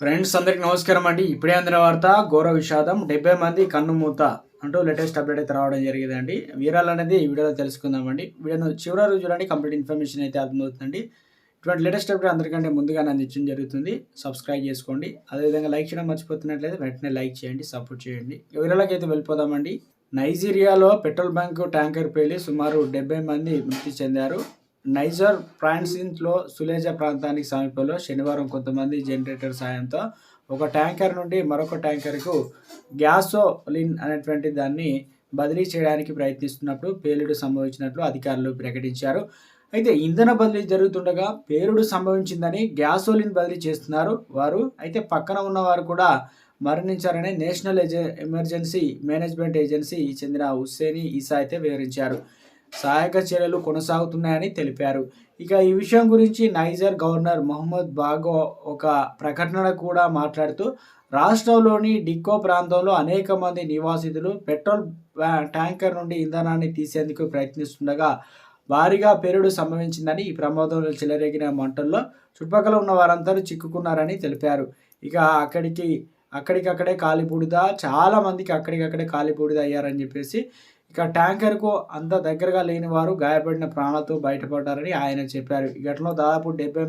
Friends అందరికి నమస్కారం అండి. ఇప్పుడే అందిన వార్త ఘోర విషాదం డెబ్బై మంది కన్ను మూత అంటూ లేటెస్ట్ అప్డేట్ అయితే రావడం జరిగిందండి. వీరాలు అనేది ఈ వీడియోలో తెలుసుకుందామండి. వీడియోను చివరి రోజు చూడండి కంప్లీట్ ఇన్ఫర్మేషన్ అయితే అర్థమవుతుందండి. ఇటువంటి లేటెస్ట్ అప్డేట్ అందరికంటే ముందుగానే అందించడం జరుగుతుంది. సబ్స్క్రైబ్ చేసుకోండి. అదేవిధంగా లైక్ చేయడం మర్చిపోతున్నట్లయితే వెంటనే లైక్ చేయండి సపోర్ట్ చేయండి. వీరాలకి అయితే వెళ్ళిపోదామండి. నైజీరియాలో పెట్రోల్ బంక్ ట్యాంకర్ పేలి సుమారు డెబ్బై మంది మృతి చెందారు. నైజర్ ఫ్రాన్సిన్స్లో సులేజా ప్రాంతానికి సమీపంలో శనివారం కొంతమంది జనరేటర్ సాయంతో ఒక ట్యాంకర్ నుండి మరొక ట్యాంకర్కు గ్యాసోలిన్ అనేటువంటి దాన్ని బదిలీ చేయడానికి ప్రయత్నిస్తున్నప్పుడు పేలుడు సంభవించినట్లు అధికారులు ప్రకటించారు. అయితే ఇంధన బదిలీ జరుగుతుండగా పేలుడు సంభవించిందని గ్యాసోలిన్ బదిలీ చేస్తున్నారు వారు. అయితే పక్కన ఉన్నవారు కూడా మరణించారని నేషనల్ ఎమర్జెన్సీ మేనేజ్మెంట్ ఏజెన్సీ చెందిన హుస్సేని ఈసా అయితే వివరించారు. సహాయక చర్యలు కొనసాగుతున్నాయని తెలిపారు. ఇక ఈ విషయం గురించి నైజర్ గవర్నర్ మొహమ్మద్ బాగో ఒక ప్రకటన కూడా మాట్లాడుతూ రాష్ట్రంలోని డిక్కో ప్రాంతంలో అనేక మంది నివాసితులు పెట్రోల్ ట్యాంకర్ నుండి ఇంధనాన్ని తీసేందుకు ప్రయత్నిస్తుండగా భారీగా పేరుడు సంభవించిందని ఈ ప్రమాదంలో చెలరేగిన మంటల్లో చుట్టుపక్కల ఉన్న వారందరూ చిక్కుకున్నారని తెలిపారు. ఇక అక్కడికి అక్కడికక్కడే కాలిబూడిద చాలా మందికి అక్కడికక్కడే కాలిబూడిద అయ్యారని చెప్పేసి ఇక ట్యాంకర్కు అంత దగ్గరగా లేని వారు గాయపడిన ప్రాణాలతో బయటపడ్డారని ఆయన చెప్పారు. ఈ ఘటనలో దాదాపు డెబ్బై